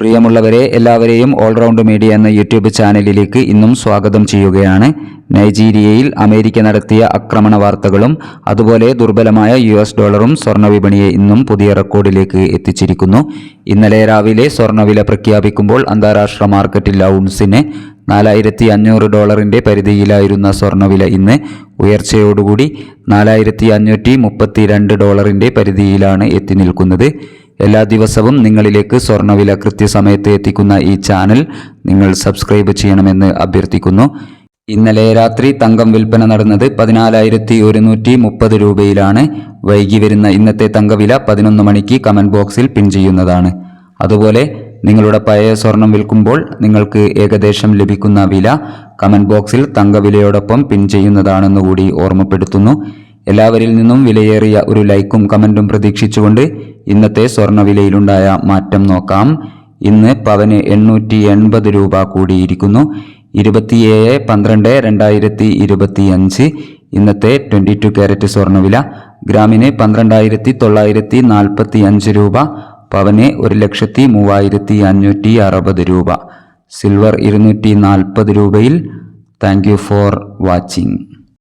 പ്രിയമുള്ളവരെ എല്ലാവരെയും all-round media എന്ന യൂട്യൂബ് ചാനലിലേക്ക് ഇന്നും സ്വാഗതം ചെയ്യുകയാണ്. നൈജീരിയയിൽ അമേരിക്ക നടത്തിയ ആക്രമണ വാർത്തകളും അതുപോലെ ദുർബലമായ യു എസ് ഡോളറും സ്വർണ ഇന്നും പുതിയ റെക്കോർഡിലേക്ക് എത്തിച്ചിരിക്കുന്നു. ഇന്നലെ രാവിലെ സ്വർണവില പ്രഖ്യാപിക്കുമ്പോൾ അന്താരാഷ്ട്ര മാർക്കറ്റിൽ ഔൺസിന് നാലായിരത്തി അഞ്ഞൂറ് ഡോളറിന്റെ പരിധിയിലായിരുന്ന സ്വർണവില ഇന്ന് ഉയർച്ചയോടുകൂടി നാലായിരത്തി അഞ്ഞൂറ്റി മുപ്പത്തി രണ്ട് ഡോളറിന്റെ പരിധിയിലാണ് എത്തി നിൽക്കുന്നത്. എല്ലാ ദിവസവും നിങ്ങളിലേക്ക് സ്വർണവില കൃത്യസമയത്ത് എത്തിക്കുന്ന ഈ ചാനൽ നിങ്ങൾ സബ്സ്ക്രൈബ് ചെയ്യണമെന്ന് അഭ്യർത്ഥിക്കുന്നു. ഇന്നലെ രാത്രി തങ്കം വിൽപ്പന നടന്നത് പതിനാലായിരത്തി ഒരുന്നൂറ്റി മുപ്പത് രൂപയിലാണ്. വൈകി വരുന്ന ഇന്നത്തെ തങ്കവില പതിനൊന്ന് മണിക്ക് കമന്റ് ബോക്സിൽ പിൻ ചെയ്യുന്നതാണ്. അതുപോലെ നിങ്ങളുടെ പഴയ സ്വർണം വിൽക്കുമ്പോൾ നിങ്ങൾക്ക് ഏകദേശം ലഭിക്കുന്ന വില കമന്റ് ബോക്സിൽ തങ്കവിലയോടൊപ്പം പിൻ ചെയ്യുന്നതാണെന്ന് കൂടി ഓർമ്മപ്പെടുത്തുന്നു. എല്ലാവരിൽ നിന്നും വിലയേറിയ ഒരു ലൈക്കും കമന്റും പ്രതീക്ഷിച്ചുകൊണ്ട് ഇന്നത്തെ സ്വർണവിലയിലുണ്ടായ മാറ്റം നോക്കാം. ഇന്ന് പവന് എണ്ണൂറ്റി എൺപത് രൂപ കൂടിയിരിക്കുന്നു. ഇരുപത്തിയേഴ് പന്ത്രണ്ട് രണ്ടായിരത്തി ഇരുപത്തി അഞ്ച് ഇന്നത്തെ ട്വന്റി ടു ക്യാരറ്റ് സ്വർണവില ഗ്രാമിന് പന്ത്രണ്ടായിരത്തി തൊള്ളായിരത്തി നാൽപ്പത്തി അഞ്ച് രൂപ പവന് ഒരു ലക്ഷത്തി മൂവായിരത്തി അഞ്ഞൂറ്റി അറുപത് രൂപ. സിൽവർ ഇരുന്നൂറ്റി നാൽപ്പത് രൂപയിൽ. Thank you for watching.